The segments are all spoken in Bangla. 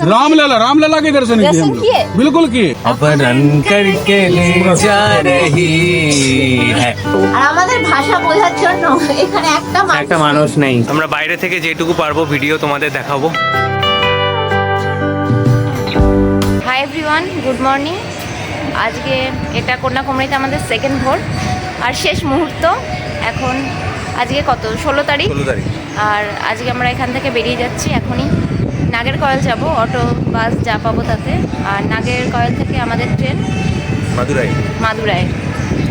रामलला रामलला के दर्शन किए हम दर्शन किए? लोग बिल्कुल किए अपहरण करके ले जा रही है আর আমাদের ভাষা বোঝার জন্য এখানে একটা মানুষ একটা মানুষ নেই আমরা বাইরে থেকে যেটুকু পারবো ভিডিও তোমাদের দেখাবো হাই এভরিওয়ান গুড মর্নিং আজকে এটা কন্যাকুমারীতে আমাদের সেকেন্ড ভোর আর শেষ মুহূর্ত এখন আজকে কত ষোলো তারিখ ষোলো তারিখ আর আজকে আমরা এখান থেকে বেরিয়ে যাচ্ছি এখনই নাগের কয়েল যাব অটো বাস যা পাবো তাতে। আর নাগের কয়েল থেকে আমাদের ট্রেন মাদুরাই। মাদুরায়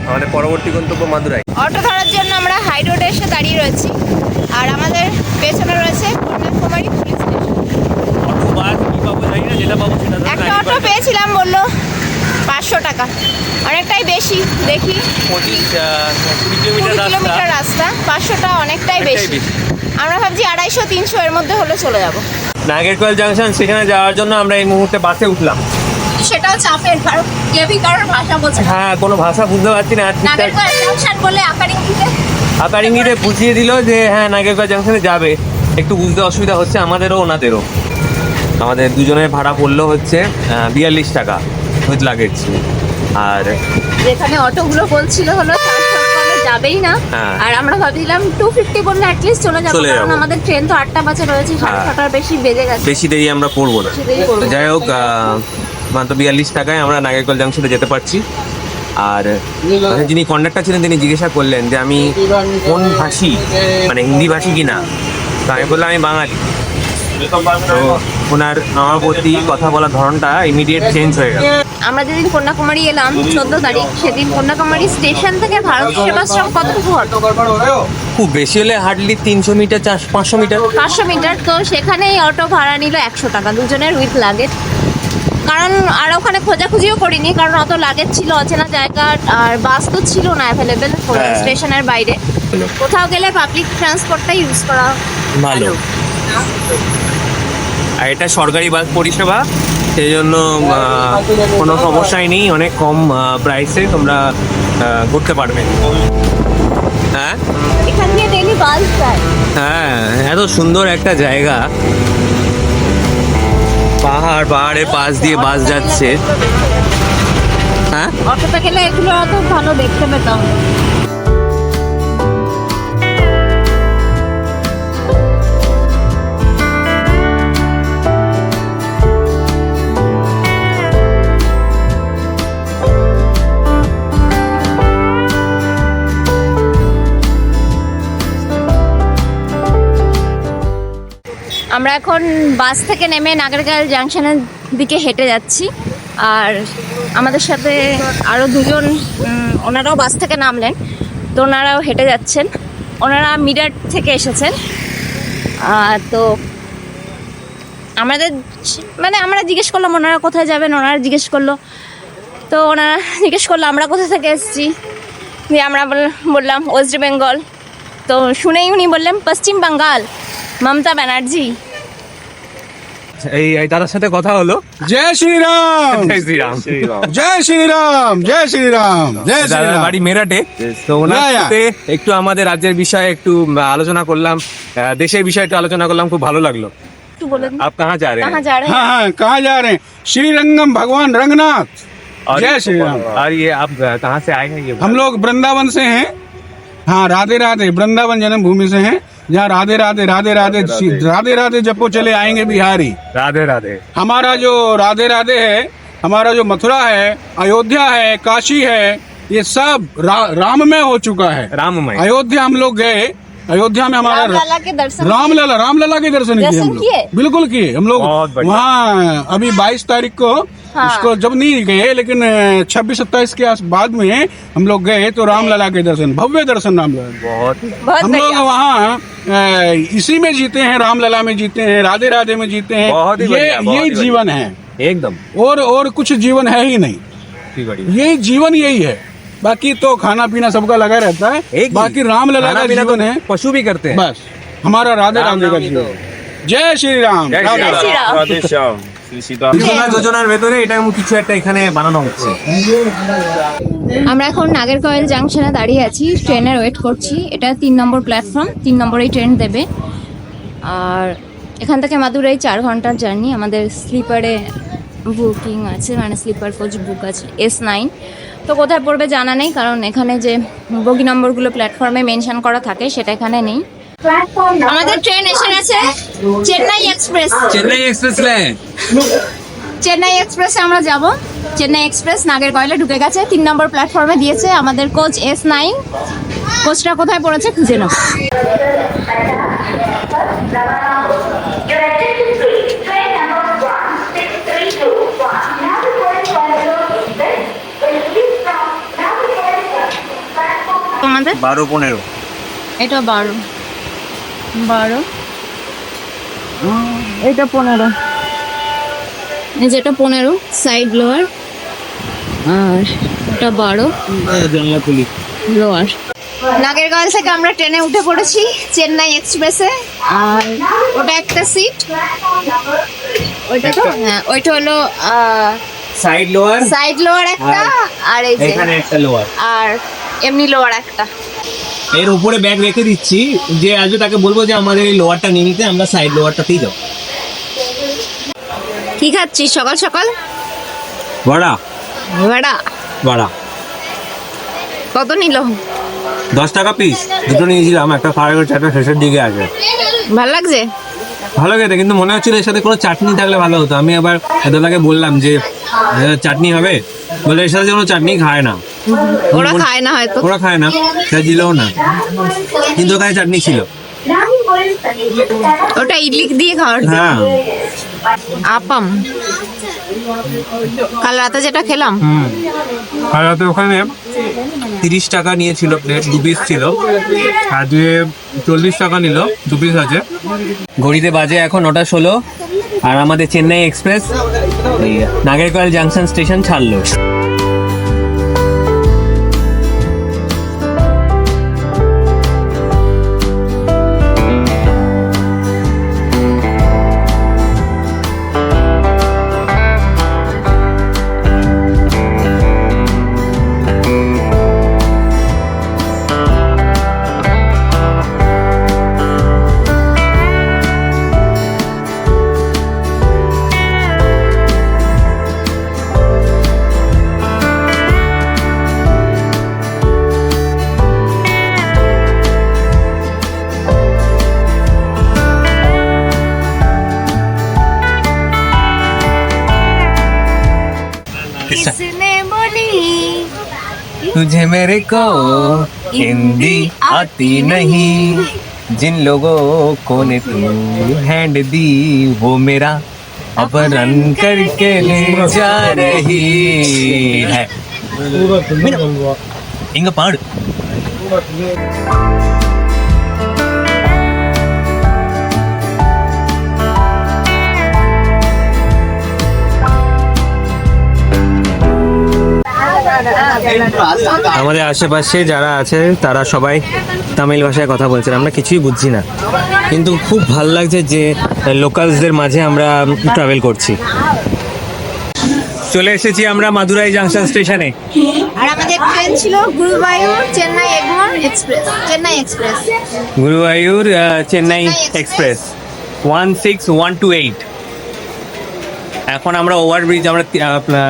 আমাদের পরবর্তী গন্তব্য মাদুরাই। অটো ধরার জন্য আমরা হাই রোডে এসে দাঁড়িয়ে রয়েছি। আর আমাদের পেছনে রয়েছে Kanyakumari police station. Auto bus কি পাবো জানি না যেটা পাবো সেটা একটা অটো পেয়েছিলাম বলল পাঁচশো টাকা। অনেকটাই বেশি দেখি। কিলোমিটার রাস্তা পাঁচশোটা অনেকটাই অনেকটাই বেশি। বেশি। আমরা ভাবছি আড়াইশো তিনশো এর মধ্যে হলে চলে যাব। নাগেরকোয়েল জাংশন সেখানে যাওয়ার জন্য আমরা এই মুহূর্তে বাসে উঠলাম। সেটাও চাপের কারণ কেবি কারোর ভাষা বোঝে হ্যাঁ কোনো ভাষা বুঝতে পারছি না নাগেরকোয়েল জাংশন বলে আকার ইঙ্গিতে। বুঝিয়ে দিল যে হ্যাঁ নাগেরকোয়েল জাংশনে যাবে। একটু বুঝতে অসুবিধা হচ্ছে আমাদেরও ওনাদেরও। আমাদের দুজনের ভাড়া পড়ল হচ্ছে বিয়াল্লিশ টাকা উইথ লাগেজ আর যেখানে অটোগুলো বলছিল হলো যাবেই না। হ্যাঁ। আর আমরা ভাবছিলাম টু ফিফটি বললে অ্যাটলিস্ট চলে যাব কারণ আমাদের ট্রেন তো আটটা বাজে রয়েছে সাড়ে হ্যাঁ। ছটার বেশি বেজে গেছে। বেশি দেরি আমরা করব না। যাই হোক মাত্র বিয়াল্লিশ টাকায় আমরা নাগেরকোয়েল জাংশনে যেতে পারছি। আর মানে যিনি কন্ডাক্টর ছিলেন তিনি জিজ্ঞাসা করলেন যে আমি কোন ভাষী? মানে হিন্দি ভাষী কি না তো আমি বললাম আমি বাঙালি। তো ওনার আমার প্রতি কথা বলার ধরনটা ইমিডিয়েট চেঞ্জ হয়ে গেল। আমরা যেদিন কন্যাকুমারী এলাম চোদ্দ তারিখ সেদিন কন্যাকুমারী স্টেশন থেকে ভারত সেবাশ্রম কত ঘর খুব বেশি হলে হার্ডলি তিনশো মিটার চারশো পাঁচশো মিটার। পাঁচশো মিটার তো সেখানেই অটো ভাড়া নিল একশো টাকা দুজনের উইথ লাগেজ কারণ আর ওখানে খোঁজাখুঁজিও করিনি কারণ অত লাগেজ ছিল অচেনা জায়গা আর বাস তো ছিল না অ্যাভেলেবেল। স্টেশনের বাইরে। কোথাও গেলে পাবলিক ট্রান্সপোর্টটাই ইউজ করা ভালো। আর এটা সরকারি বাস পরিষেবা সেই জন্য কোনো সমস্যাই নেই অনেক কম প্রাইসে তোমরা ঘুরতে পারবে। হ্যাঁ? হ্যাঁ এত সুন্দর একটা জায়গা। পাহাড় পাহাড়ের পাশ দিয়ে বাস যাচ্ছে। হ্যাঁ? গেলে এগুলো অত ভালো দেখতে পেতাম আমরা এখন বাস থেকে নেমে নাগরকাল জাংশনের দিকে হেঁটে যাচ্ছি। আর আমাদের সাথে আরও দুজন ওনারাও বাস থেকে নামলেন, তো ওনারাও হেঁটে যাচ্ছেন। ওনারা মিরাট থেকে এসেছেন। তো আমাদের মানে আমরা জিজ্ঞেস করলাম, ওনারা কোথায় যাবেন? ওনারা জিজ্ঞেস করল। তো ওনারা জিজ্ঞেস করল, আমরা কোথা থেকে এসেছি? দিয়ে আমরা বল- বললাম, ওয়েস্ট বেঙ্গল। তো শুনেই উনি বললেন, পশ্চিম বাঙ্গাল। মমতা ব্যানার্জি। এই এই দাদার সাথে কথা হলো जय श्री राम জয় শ্রীরাম जय श्री राम जय श्री राम जय श्री দাদার राम বাড়ি মেরাটে তো ওনার Yeah, yeah. সাথে একটু আমাদের রাজ্যের বিষয়ে একটু আহ, আলোচনা করলাম আহ, দেশের বিষয়ে একটু আলোচনা করলাম খুব ভালো লাগলো একটু বলে দিন আপ কাহা যা রে कहाँ जा रहे हैं हाँ हाँ कहाँ जा रहे हैं श्री रंगम भगवान रंगनाथ और जय श्री राम और ये आप अ, कहाँ से आए हैं ये हम लोग वृंदावन से हैं हाँ राधे राधे वृंदावन जन्मभूमि से हैं जहाँ राधे राधे राधे राधे राधे राधे। जपो चले आएँगे बिहारी। राधे राधे। हमारा जो राधे राधे है हमारा जो मथुरा है अयोध्या है काशी है ये सब रा, राम में हो चुका है। राम में अयोध्या हम लोग गए अयोध्या में हमारा रामलला के दर्शन रामलला रामलला के दर्शन किए हम लोग। बिल्कुल किए हम लोग। वहाँ अभी 22 तारीख को हाँ। उसको जब नहीं गए लेकिन छब्बीस सत्ताईस के आस बाद में हम लोग गए तो रामलला के दर्शन भव्य दर्शन रामलला के। बहुत बहुत हम लोग वहाँ इसी में जीते हैं रामलला में जीते हैं राधे राधे में जीते हैं। ये यही जीवन है। एकदम। और और कुछ जीवन है ही नहीं। यही जीवन यही है। बाकी तो खाना पीना सबका लगा रहता है एक ही। बाकी रामलला खाना का पीना जीवन तो है पशु भी करते हैं बस हमारा राधे राम राधे का नाम ही जीवन तो। जय श्री राम जय श्री राधे राम। राधे। রাধে শ্যাম শ্রী সীতা যোজনা যোজনার ভেতরে এটা কিছু একটা এখানে বানানো হচ্ছে আমরা এখন নাগেরকয়েল জাংশনে দাঁড়িয়ে আছি ট্রেনের ওয়েট করছি এটা তিন নম্বর প্ল্যাটফর্ম তিন নম্বরেই ট্রেন দেবে আর এখান থেকে মাদুরাই চার ঘন্টার জার্নি আমাদের স্লিপারে বুকিং আছে মানে স্লিপার কোচ বুক আছে এস নাইন তো কোথায় পড়বে জানা নেই কারণ এখানে যে বগি নম্বরগুলো প্ল্যাটফর্মে মেনশন করা থাকে সেটা এখানে নেই। আমাদের ট্রেন এসে গেছে চেন্নাই এক্সপ্রেস চেন্নাই এক্সপ্রেস চেন্নাই এক্সপ্রেসে আমরা যাব। চেন্নাই এক্সপ্রেস নাগেরকয়লা ঢুকে গেছে তিন নম্বর প্ল্যাটফর্মে দিয়েছে আমাদের কোচ এস নাইন কোচটা কোথায় পড়েছে খুঁজে নাও। তোমাদের? বারো পনেরো। এটা বারো। বারো। এটা পনেরো। এই যেটা পনেরো সাইড লোয়ার আর এটা বারো। জানলা খুলি লোয়ার নাগেরগঞ্জ থেকে আমরা ট্রেনে উঠে পড়েছি চেন্নাই এক্সপ্রেসে। আর ওটা একটা সিট ওইটা তো হ্যাঁ ওইটা হলো সাইড লোয়ার সাইড লোয়ার একটা আর এই যে এখানে একটা লোয়ার আর এমনি লোয়ার একটা। এর উপরে ব্যাগ রেখে দিচ্ছি যে আসবে তাকে বলব যে আমাদের এই লোয়ারটা নিয়ে নিতে আমরা সাইড লোয়ারটাতেই যাব। কি খাচ্ছিস সকাল সকাল? বড়া। ভাড়া বড়া। কত নিল? দশ টাকা পিস দুটো নিয়েছিলাম একটা ফ্রাই করে চারটা শেষের দিকে আছে। ভালো লাগছে? ভালো খেতে কিন্তু মনে হচ্ছিল এর সাথে কোনো চাটনি থাকলে ভালো হতো। আমি আবার দাদাকে বললাম যে চাটনি হবে? বলে এর সাথে কোনো চাটনি খায় না। ওরা খায় না হয়তো। ওরা খায় না তাই দিলেও না। কিন্তু ওখানে চাটনি ছিল। ওটা ইডলি দিয়ে খাওয়ার হ্যাঁ। আপাম। কাল রাতে যেটা খেলাম। আর রাতে ওখানে তিরিশ টাকা নিয়েছিল প্লেট দু পিস ছিল। আজকে চল্লিশ টাকা নিল দু পিস আছে। ঘড়িতে বাজে এখন ওটা ষোলো। আর আমাদের Chennai express Nagercoil junction station ছাড়লো। तुझे मेरे को हिंदी आती नहीं जिन लोगों को ने तू हैंड दी वो मेरा अपहरण करके ले जा रही है இங்க பாடு আমাদের আশেপাশে যারা আছে তারা সবাই তামিল ভাষায় কথা বলছেন। আমরা কিছুই বুঝছি না। কিন্তু খুব ভালো লাগছে যে লোকালসদের মাঝে আমরা ট্রাভেল করছি। চলে এসেছি আমরা মাদুরাই জাংশন স্টেশনে আর আমাদের ট্রেন ছিল Guruvayur Chennai Egmore express Chennai express Guruvayur Chennai express one six one two eight এখন আমরা ওভারব্রিজ আমরা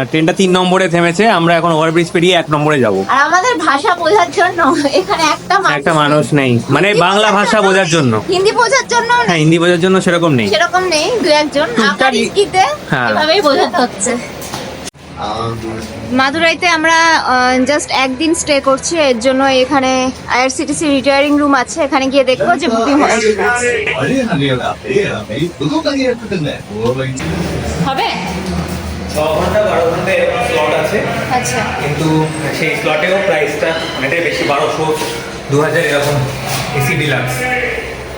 ট্রেনটা তিন নম্বরে থেমেছে আমরা এখন ওভারব্রিজ পেরিয়ে এক নম্বরে যাব। আর আমাদের ভাষা বোঝার জন্য এখানে একটা মানুষ একটা মানুষ নেই। মানে বাংলা ভাষা বোঝার জন্য। হিন্দি বোঝার জন্য হ্যাঁ হিন্দি বোঝার জন্য সেরকম নেই। সেরকম নেই দু একজন। আপনার ইঙ্গিতে হ্যাঁ। এভাবেই বোঝাতে হচ্ছে। মাদুরাইতে আমরা জাস্ট একদিন স্টে করছি এর জন্য এখানে আইআরসিটিসি রিটায়ারিং রুম আছে এখানে গিয়ে দেখব যে বুকিং হয় হবে? ছ ঘণ্টা বারো ঘণ্টা স্লট আছে। আচ্ছা। কিন্তু সেই স্লটেও প্রাইসটা অনেকটাই বেশি বারোশো দু হাজার এরকম এসি ডিলাক্স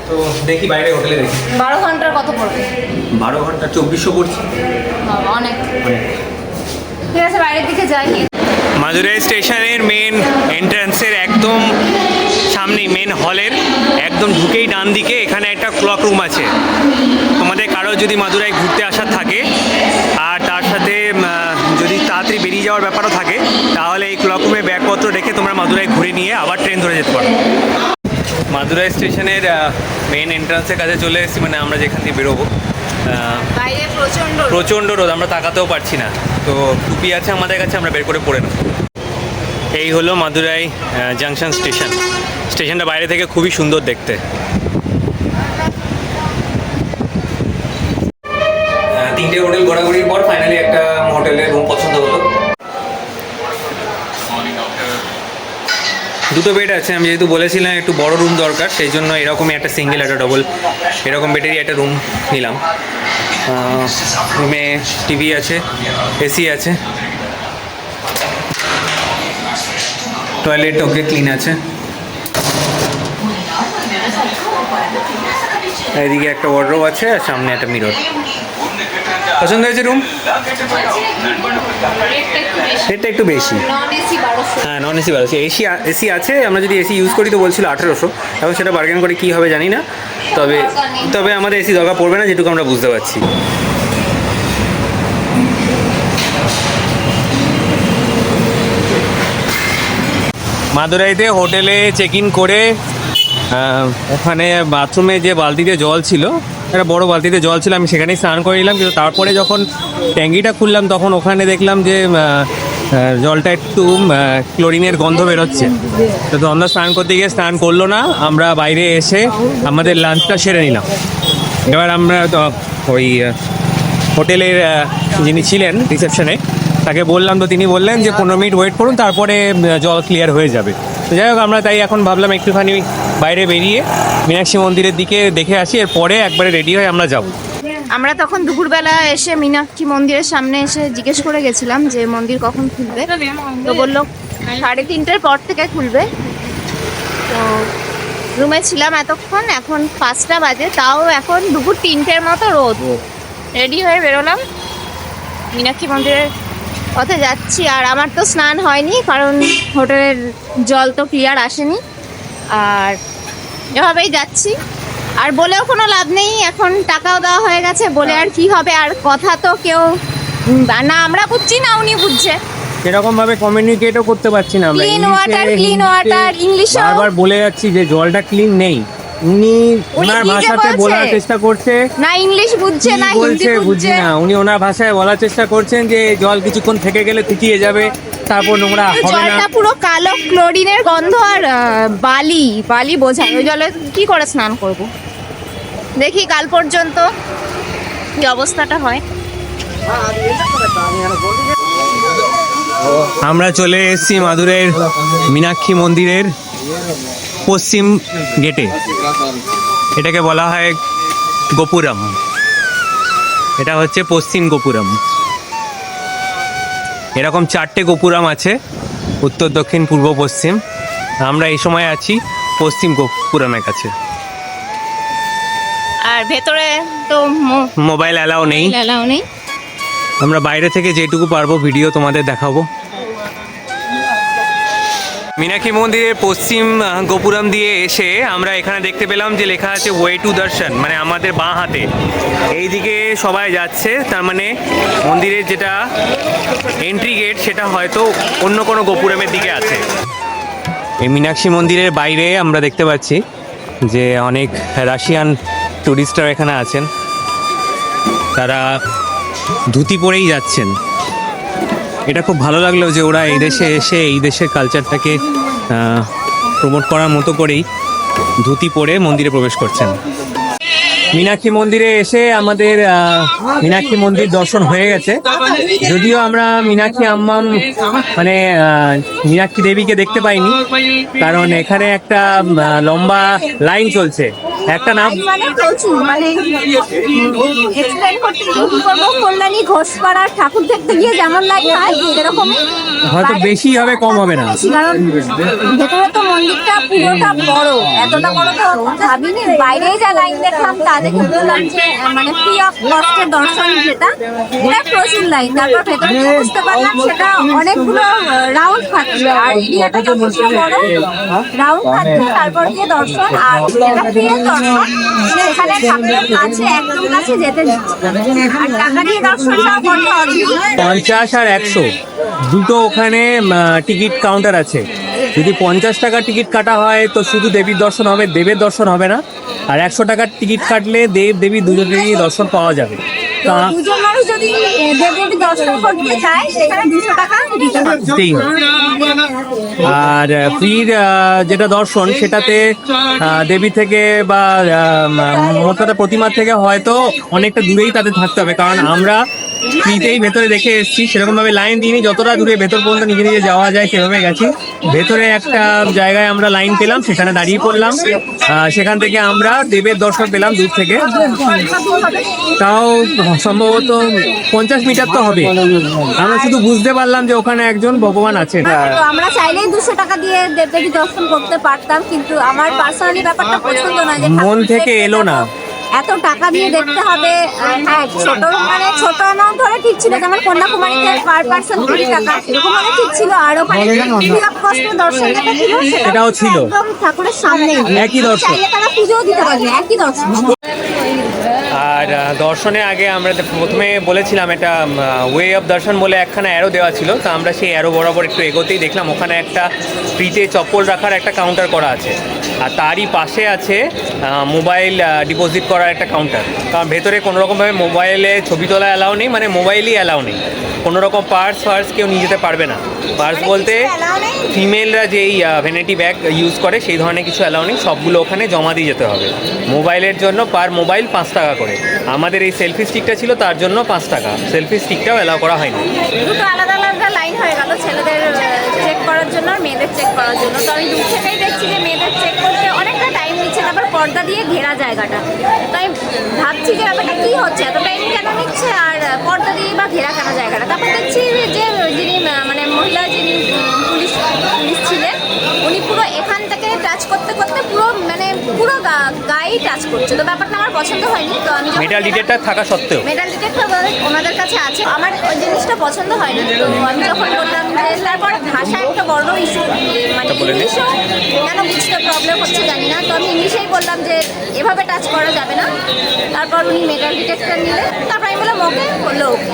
তো দেখি বাইরে হোটেলে দেখি। বারো ঘণ্টার কত পড়বে? বারো ঘণ্টা চব্বিশশো পড়ছে। বাবা, অনেক। মাদুরাই স্টেশনের মেন এন্ট্রান্সের একদম সামনেই মেন হলের একদম ঢুকেই ডান দিকে এখানে একটা ক্লক রুম আছে। তোমাদের কারও যদি মাদুরাই ঘুরতে আসার থাকে, আর তার সাথে যদি তাড়াতাড়ি বেরিয়ে যাওয়ার ব্যাপারও থাকে, তাহলে এই ক্লক রুমে ব্যাগপত্র রেখে তোমরা মাদুরাই ঘুরে নিয়ে আবার ট্রেন ধরে যেতে পারো। মাদুরাই স্টেশনের মেন এন্ট্রান্সের কাছে চলে এসেছি মানে আমরা যেখান দিয়ে বেরোবো। প্রচণ্ড প্রচণ্ড রোদ। আমরা তাকাতেও পারছি না। তো টুপি আছে আমাদের কাছে আমরা বের করে পড়ে নেব। এই হলো মাদুরাই জাংশন স্টেশন স্টেশনটা বাইরে থেকে খুবই সুন্দর দেখতে। তিনটে হোটেল ঘোরাঘুরির দুটো বেড আছে, আমি যেহেতু বলেছিলাম একটু বড় রুম দরকার, সেই জন্য এরকমই একটা সিঙ্গেল একটা ডবল এরকম বেডেরই একটা রুম নিলাম। রুমে টিভি আছে এসি আছে টয়লেট ওকে ক্লিন আছে। এদিকে একটা ওয়ার্ড্রোব আছে আর সামনে একটা মিরর পছন্দ হয়েছে রুম রেটটা একটু বেশি। হ্যাঁ নন এসি বারোশো। এসি এসি আছে আমরা যদি এসি ইউজ করি তো বলছিল আঠেরোশো। এখন সেটা বার্গেন করে কী হবে জানি না। তবে তবে আমাদের এসি দরকার পড়বে না যেটুকু আমরা বুঝতে পারছি। মাদুরাইতে হোটেলে চেক ইন করে ওখানে বাথরুমে যে বালতিতে জল ছিল একটা বড় বালতিতে জল ছিল, আমি সেখানেই স্নান করে নিলাম। কিন্তু তারপরে যখন ট্যাঙ্কিটা খুললাম, তখন ওখানে দেখলাম যে জলটা একটু ক্লোরিনের গন্ধ বেরোচ্ছে। তো দ্বন্দ্ব স্নান করতে গিয়ে স্নান করল না, আমরা বাইরে এসে আমাদের লাঞ্চটা সেরে নিলাম। এবার আমরা ওই হোটেলের যিনি ছিলেন রিসেপশনে, তাকে বললাম, তো তিনি বললেন যে, পনেরো মিনিট ওয়েট করুন, তারপরে জল ক্লিয়ার হয়ে যাবে। তো যাই হোক, আমরা তাই এখন ভাবলাম, একটুখানি বাইরে বেরিয়ে মীনাক্ষী মন্দিরের দিকে দেখে আসি, এরপরে একবারে রেডি হয়ে আমরা যাব। আমরা তখন দুপুরবেলা এসে মীনাক্ষী মন্দিরের সামনে এসে জিজ্ঞেস করে গেছিলাম যে মন্দির কখন খুলবে। তো বলল সাড়ে তিনটের পর থেকে খুলবে। তো রুমে ছিলাম এতক্ষণ, এখন পাঁচটা বাজে, তাও এখন দুপুর তিনটের মতো রোদ। রেডি হয়ে বেরোলাম। মীনাক্ষী মন্দিরের পথে যাচ্ছি, আর আমার তো স্নান হয়নি, কারণ হোটেলের জল তো ক্লিয়ার আসেনি। আর এভাবেই যাচ্ছি। আর বলেও কোনো লাভ নেই এখন টাকাও দেওয়া হয়ে গেছে বলে আর কি হবে আর কথা তো কেউ না আমরা বুঝছি না উনি বুঝছে। সেরকম ভাবে কমিউনিকেটও করতে পারছি না আমরা। Clean ইংলিশে, water, clean হিন্দিতে বারবার বলে যাচ্ছি যে জলটা ক্লিন নেই। উনি ওনার ভাষাতে বলার চেষ্টা করছে। না ইংলিশ বুঝছে না হিন্দি বুঝছে। না। উনি ওনার ভাষায় বলার চেষ্টা করছেন যে জল কিছুক্ষণ থেকে গেলে থুকিয়ে যাবে তারপর নোংরা হবে না। জলটা পুরো কালো ক্লোরিনের গন্ধ আর বালি বালি বোঝায়। ওই জলে কি করে স্নান করব? দেখি কাল পর্যন্ত কি অবস্থাটা হয়। আমরা চলে এসেছি মাদুরের মীনাক্ষী মন্দিরের পশ্চিম গেটে এটাকে বলা হয় গোপুরম। এটা হচ্ছে পশ্চিম গোপুরম। এরকম চারটে গোপুরম আছে উত্তর দক্ষিণ পূর্ব পশ্চিম। আমরা এই সময় আছি পশ্চিম গোপুরমের কাছে। আর ভেতরে তো মোবাইল অ্যালাও নেই। এলাও নেই। আমরা বাইরে থেকে যেটুকু পারব ভিডিও তোমাদের দেখাবো। মীনাক্ষী মন্দিরের পশ্চিম গোপুরম দিয়ে এসে আমরা এখানে দেখতে পেলাম যে লেখা আছে ওয়ে টু দর্শন মানে আমাদের বাঁ হাতে। এইদিকে সবাই যাচ্ছে, তার মানে মন্দিরের যেটা এন্ট্রি গেট সেটা হয়তো অন্য কোনো গোপুরমের দিকে আছে। এই মীনাক্ষী মন্দিরের বাইরে আমরা দেখতে পাচ্ছি যে অনেক রাশিয়ান টুরিস্টরা এখানে আছেন। তারা ধুতি পরেই যাচ্ছেন। এটা খুব ভালো লাগল যে ওরা এই দেশে এসে এই দেশের কালচারটাকে প্রমোট করার মতো করেই ধুতি পরে মন্দিরে প্রবেশ করছেন। মীনাক্ষী মন্দিরে এসে আমাদের মীনাক্ষী মন্দির দর্শন হয়ে গেছে। যদিও আমরা মীনাক্ষী আম্মাম মানে মীনাক্ষী দেবীকে দেখতে পাইনি, কারণ এখানে একটা লম্বা লাইন চলছে। একটা নাম? মানে প্রচুর মানে এক্সপ্লেন করতে কি করব? কল্যাণী ঘোষপাড়ার ঠাকুর দেখতে গিয়ে যেমন লাগে হয় সেরকমই হয়তো বেশি হবে কম হবে না। কারণ ভেতরে তো মন্দিরটা পুরোটা বড় এতটা বড় তো ভাবিনি। বাইরে যা লাইন দেখলাম তা দেখে বললাম যে মানে ফ্রি অফ কস্টের দর্শন যেটা এটা প্রচুর লাইন। তারপর ভেতরে বুঝতে পারলাম সেটা অনেকগুলো রাউন্ড থাকছে। আর এরিয়াটা যথেষ্ট বড় রাউন্ড থাকছে তারপর গিয়ে দর্শন আর যেটা ফ্রি পঞ্চাশ আর একশো। দুটো ওখানে টিকিট কাউন্টার আছে। যদি পঞ্চাশ টাকা টিকিট কাটা হয়, তো শুধু দেবীর দর্শন হবে, দেবের দর্শন হবে না। আর একশো টাকার টিকিট কাটলে দেব, দেবী দুজনেরই দর্শন পাওয়া যাবে। তা দুজন মানুষ যদি দেবদেবী দর্শন করতে চায় সেখানে দুশো টাকা দিতে হবে দিতেই হবে। আর ফ্রির যেটা দর্শন সেটাতে দেবী থেকে বা মোট প্রতিমা থেকে হয়তো অনেকটা দূরেই তাদের থাকতে হবে কারণ আমরা ফ্রিতেই ভেতরে দেখে এসেছি। সেরকম ভাবে লাইন দিইনি। যতটা দূরে ভেতর পর্যন্ত নিজে নিজে যাওয়া যায় সেভাবে গেছি। ভেতরে একটা জায়গায় আমরা লাইন পেলাম সেখানে দাঁড়িয়ে পড়লাম। সেখান থেকে আমরা দেবের দর্শন পেলাম দূর থেকে। তাও সম্ভবত পঞ্চাশ মিটার তো হবে। আমরা শুধু বুঝতে পারলাম যে ওখানে একজন ভগবান আছেন। আমরা চাইলেই দুশো টাকা দিয়ে দেবদেবী দর্শন করতে পারতাম কিন্তু আমার পার্সোনালি ব্যাপারটা পছন্দ নয় মন থেকে এলো না। এত টাকা দিয়ে দেখতে হবে। হ্যাঁ ছোট মানে ছোট অ্যামাউন্ট হলে ঠিক ছিল যেমন কন্যাকুমারীতে পার পার্সন কুড়ি টাকা এরকম হলে ঠিক ছিল। আর ওখানে দর্শন যেটা ছিল সেটাও ছিল। একদম ঠাকুরের সামনে একই দর্শন। চাইলে তারা পুজোও দিতে পারবে একই দর্শন আর দর্শনের আগে আমরা প্রথমে বলেছিলাম একটা ওয়ে অফ দর্শন বলে একখানা অ্যারো দেওয়া ছিল, তো আমরা সেই অ্যারো বরাবর একটু এগোতেই দেখলাম, ওখানে একটা ফ্রিতে চপ্পল রাখার একটা কাউন্টার করা আছে। আর তারই পাশে আছে মোবাইল ডিপোজিট করার একটা কাউন্টার কারণ ভেতরে কোনো রকমভাবে মোবাইলে ছবি তোলা অ্যালাউ নেই মানে মোবাইলই অ্যালাউ নেই। কোনো রকম পার্স ফার্স কেউ নিয়ে যেতে পারবে না। পার্স বলতে ফিমেলরা যেই ভ্যানিটি ব্যাগ ইউজ করে সেই ধরনের কিছু অ্যালাউ নেই। সবগুলো ওখানে জমা দিয়ে যেতে হবে। মোবাইলের জন্য পার মোবাইল পাঁচ টাকা করে। আমাদের এই সেলফি স্টিকটা ছিল তার জন্য পাঁচ টাকা। সেলফি স্টিকটাও অ্যালাউ করা হয়নি। দুটো আলাদা আলাদা লাইন হয়ে গেল ছেলেদের চেক করার জন্য আর মেয়েদের চেক করার জন্য। তো আমি দূর থেকেই দেখছি যে মেয়েদের চেক করতে অনেকটা টাইম নিচ্ছে তারপর পর্দা দিয়ে ঘেরা জায়গাটা। তো আমি ভাবছি যে ব্যাপারটা কী হচ্ছে? এত টাইম কেন নিচ্ছে? আর পর্দা দিয়ে বা ঘেরা কেন জায়গাটা? তারপর দেখছি যে যিনি মানে মহিলা যিনি পুলিশ পুলিশ ছিলেন উনি পুরো এখান থেকে টাচ করতে করতে পুরো মানে পুরো গা- গায়েই টাচ করছে। তো ব্যাপারটা আমার পছন্দ হয়নি তো আমি মেটাল ডিটেক্টর থাকা সত্ত্বেও। মেটাল ডিটেক্টর ওনাদের কাছে আছে আমার ওই জিনিসটা পছন্দ হয়নি। তো আমি যখন বললাম যে তারপর ভাষা একটা বড় ইস্যু মানে। ইংলিশও কেন বুঝতে প্রবলেম হচ্ছে জানি না তো আমি ইংলিশেই বললাম যে এভাবে টাচ করা যাবে না। তারপর উনি মেটাল ডিটেক্টর নিলে তারপর আমি বললাম ওকে বলল ওকে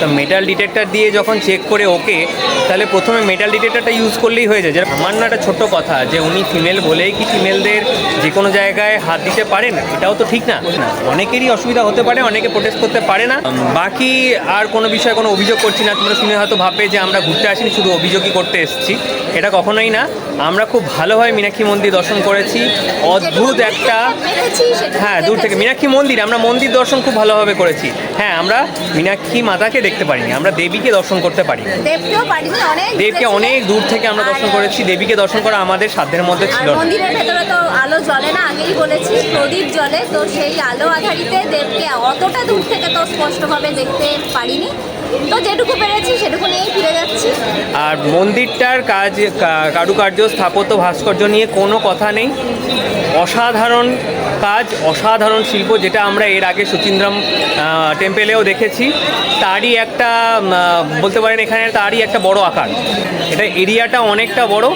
তো মেটাল ডিটেক্টর দিয়ে যখন চেক করে ওকে তাহলে প্রথমে মেটাল ডিটেক্টরটা ইউজ করলেই হয়ে যায়। যেটা আমার না একটা ছোট্ট কথা যে উনি ফিমেল বলেই কি ফিমেলদের যে কোনো জায়গায় হাত দিতে পারেন? এটাও তো ঠিক না। অনেকেরই অসুবিধা হতে পারে অনেকে প্রোটেস্ট করতে পারে না। বাকি আর কোনো বিষয়ে কোনো অভিযোগ করছি না। তোমরা শুনে হয়তো ভাববে যে আমরা ঘুরতে আসিনি শুধু অভিযোগই করতে এসেছি। এটা কখনোই না। আমরা খুব ভালোভাবে মীনাক্ষী মন্দির দর্শন করেছি। অদ্ভুত একটা হ্যাঁ দূর থেকে মীনাক্ষী মন্দির। আমরা মন্দির দর্শন খুব ভালোভাবে করেছি। হ্যাঁ আমরা মীনাক্ষী মাতাকে দেখতে পারিনি আমরা দেবীকে দর্শন করতে পারি দেবকেও পারিনি অনেক দেবকে অনেক দূর থেকে আমরা দর্শন করেছি দেবীকে দর্শন করা আমাদের সাধ্যের মধ্যে ছিল না। মন্দিরের ভেতরে তো আলো জ্বলে না আগেই বলেছি প্রদীপ জ্বলে তো সেই আলো আধারিতে দেবকে অতটা দূর থেকে তো স্পষ্টভাবে দেখতে পারিনি। তো যেটুকু পেরেছি, সেটুকু নিয়েই ফিরে যাচ্ছি। আর মন্দিরটার কাজ কারুকার্য, স্থাপত্য, ভাস্কর্য নিয়ে কোনো কথা নেই। অসাধারণ কাজ, অসাধারণ শিল্প, যেটা আমরা এর আগে সুচিন্দ্রম টেম্পেলেও দেখেছি। তারই একটা বলতে পারেন এখানে তারই একটা বড় আকার। এটা এরিয়াটা অনেকটা বড়,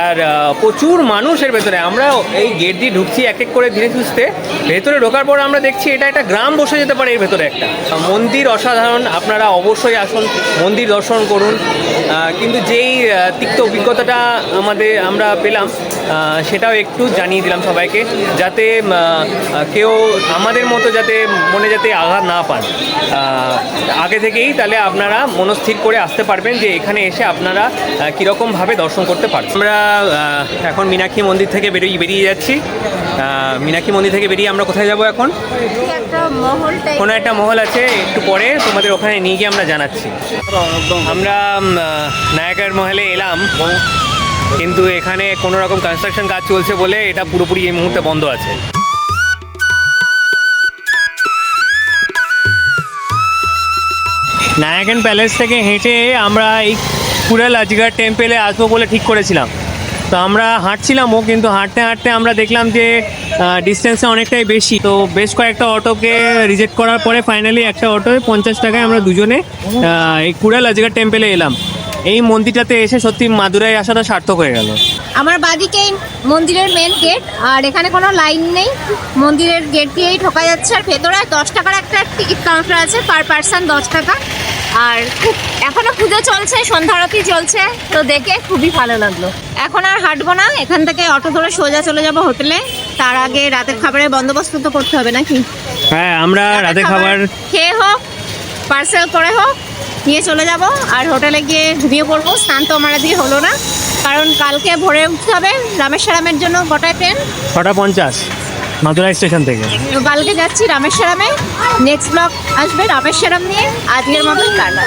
আর প্রচুর মানুষের ভেতরে। আমরা এই গেট দিয়ে ঢুকছি এক এক করে ধীরে সুস্থে। ভেতরে ঢোকার পর আমরা দেখছি এটা একটা গ্রাম বসে যেতে পারে এর ভেতরে একটা। মন্দির অসাধারণ, আপনারা অবশ্যই আসুন মন্দির দর্শন করুন। কিন্তু যেই তিক্ত অভিজ্ঞতাটা আমাদের আমরা পেলাম সেটাও একটু জানিয়ে দিলাম সবাইকে যাতে কেউ আমাদের মতো যাতে মনে যাতে আঘাত না পান। আগে থেকেই তাহলে আপনারা মনস্থির করে আসতে পারবেন যে এখানে এসে আপনারা কীরকমভাবে দর্শন করতে পারবেন। আমরা এখন মীনাক্ষী মন্দির থেকে বেরিয়ে বেরিয়ে যাচ্ছি। মীনাক্ষী মন্দির থেকে বেরিয়ে আমরা কোথায় যাব এখন? একটা মহল টাইপ কোনো একটা মহল আছে একটু পরে তোমাদের ওখানে নিয়ে গিয়ে আমরা জানাচ্ছি। আমরা নায়কের মহলে এলাম। কিন্তু এখানে কোনো রকম কনস্ট্রাকশন কাজ চলছে বলে এটা পুরোপুরি এই মুহূর্তে বন্ধ আছে। নায়াগন প্যালেস থেকে হেঁটে আমরা এই কুড়াল আজগার টেম্পেলে আসব বলে ঠিক করেছিলাম। তো আমরা হাঁটছিলামও কিন্তু হাঁটতে হাঁটতে আমরা দেখলাম যে ডিস্টেন্সটা অনেকটাই বেশি। তো বেশ কয়েকটা অটোকে রিজেক্ট করার পরে ফাইনালি একটা অটোয় পঞ্চাশ টাকায় আমরা দুজনে এই কুড়াল আজগার টেম্পেলে এলাম। এই মন্দিরটাতে এসে সত্যি মাদুরাই আসাটা সার্থক হয়ে গেল। আমার বাদিকেই মন্দিরের মেন গেট আর এখানে কোনো লাইন নেই। মন্দিরের গেট দিয়েই ঢোকা যাচ্ছে আর ভেতরে দশ টাকার একটা টিকিট কাউন্টার আছে পার পার্সন দশ টাকা। আর খুব এখনও পুজো চলছে সন্ধ্যা আরতি চলছে তো দেখে খুবই ভালো লাগল। এখন আর হাঁটবো না এখান থেকে অটো ধরে সোজা চলে যাব হোটেলে। তার আগে রাতের খাবারের বন্দোবস্ত তো করতে হবে নাকি? হ্যাঁ আমরা রাতে খাবার খেয়ে হোক পার্সেল করে হোক নিয়ে চলে যাব আর হোটেলে গিয়ে ঘুমিয়ে পড়ব। স্নান তো আমার দিয়ে হলো না। কারণ কালকে ভোরে উঠতে হবে। রামেশ্বরামের জন্য গোটায় ট্রেন ছটা পঞ্চাশ মাদুরাই স্টেশন থেকে। তো কালকে যাচ্ছি রামেশ্বরামে। নেক্সট ব্লক আসবে রামেশ্বরাম নিয়ে। আজকের মতো টাটা।